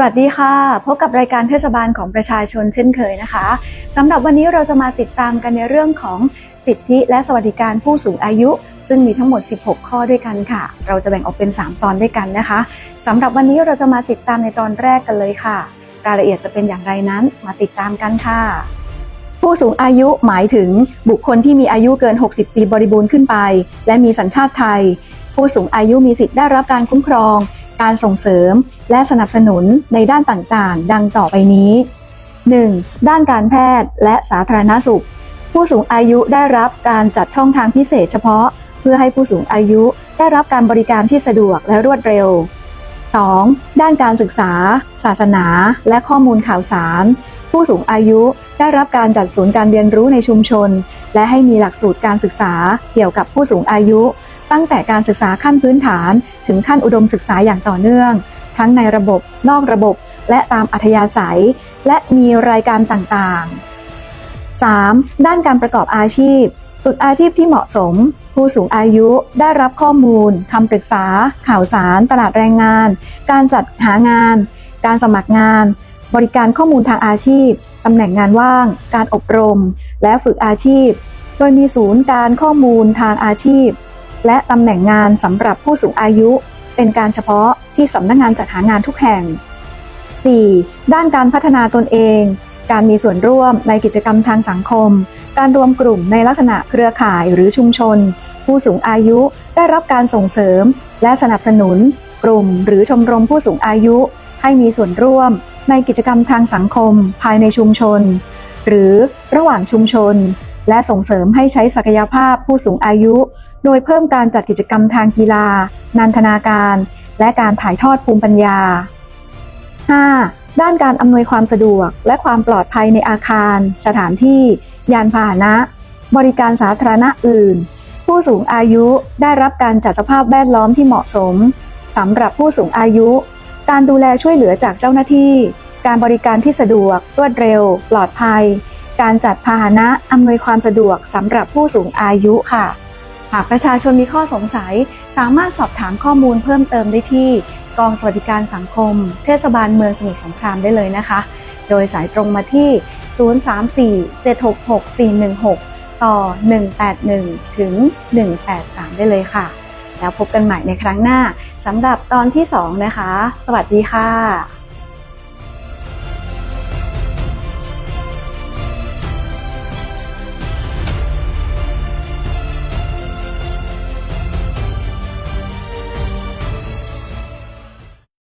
สวัสดีค่ะ พบกับรายการเทศบาลของประชาชนเช่นเคยนะคะสำหรับวันนี้เราจะมาติดตามกันในเรื่องของสิทธิและสวัสดิการผู้สูงอายุ ซึ่งมีทั้งหมด 16 ข้อด้วยกันค่ะ เราจะแบ่งออกเป็น 3 ตอนด้วยกันนะคะสำหรับวันนี้เราจะมาติดตามในตอนแรกกันเลยค่ะ รายละเอียดจะเป็นอย่างไรนั้นมาติดตามกันค่ะ ผู้สูงอายุหมายถึงบุคคลที่มีอายุเกิน 60 ปีบริบูรณ์ขึ้นไป และมีสัญชาติไทย ผู้สูงอายุมีสิทธิ์ได้รับการคุ้มครอง การส่งเสริมและสนับสนุนในด้านต่างๆ ดังต่อไปนี้ 1. ด้านการแพทย์และสาธารณสุข ผู้สูงอายุได้รับการจัดช่องทางพิเศษเฉพาะ เพื่อให้ผู้สูงอายุได้รับการบริการที่สะดวกและรวดเร็ว 2. ด้านการศึกษา ศาสนา และข้อมูลข่าวสาร ผู้สูงอายุได้รับการจัดศูนย์การเรียนรู้ในชุมชน และให้มีหลักสูตรการศึกษาเกี่ยวกับผู้สูงอายุ ตั้งแต่การศึกษาขั้นพื้นฐานถึงขั้นอุดมศึกษาอย่างต่อเนื่อง ทั้งในระบบ นอกระบบ และตามอัธยาศัย และมีรายการต่างๆ 3. ด้านการประกอบอาชีพ ฝึกอาชีพที่เหมาะสม ผู้สูงอายุได้รับข้อมูลคำปรึกษา ข่าวสาร ตลาดแรงงาน การจัดหางาน การสมัครงาน บริการข้อมูลทางอาชีพตำแหน่งงานว่าง การอบรม และฝึกอาชีพ โดยมีศูนย์การข้อมูลทางอาชีพ และตำแหน่งงานสำหรับผู้สูงอายุ เป็นการเฉพาะที่สำนักงานจัดหางานทุกแห่ง 4. ด้านการพัฒนาตนเอง การมีส่วนร่วมในกิจกรรมทางสังคม การรวมกลุ่มในลักษณะเครือข่ายหรือชุมชน ผู้สูงอายุได้รับการส่งเสริม และสนับสนุน กลุ่ม หรือชมรมผู้สูงอายุ ให้มีส่วนร่วมในกิจกรรมทางสังคม ภายในชุมชน หรือระหว่างชุมชน และส่งเสริมให้ใช้ศักยภาพผู้สูงอายุ โดยเพิ่มการจัดกิจกรรมทางกีฬา นันทนาการ และการถ่ายทอดภูมิปัญญา 5. ด้านการอำนวยความสะดวก และความปลอดภัยในอาคาร สถานที่ ยานพาหนะ บริการสาธารณะอื่น ผู้สูงอายุได้รับการจัดสภาพแวดล้อมที่เหมาะสมสำหรับผู้สูงอายุ การดูแลช่วยเหลือจากเจ้าหน้าที่ การบริการที่สะดวก รวดเร็ว ปลอดภัย การจัดพาหนะอำนวยความสะดวกสำหรับผู้สูงอายุค่ะ หากประชาชนมีข้อสงสัย สามารถสอบถามข้อมูลเพิ่มเติมได้ที่กองสวัสดิการสังคม เทศบาลเมืองสมุทรสงครามได้เลยนะคะ โดยสายตรงมาที่ 034-766-416 ต่อ 181 ถึง 183 ได้เลยค่ะ แล้วพบกันใหม่ในครั้งหน้าสำหรับตอนที่ 2 นะคะ สวัสดีค่ะ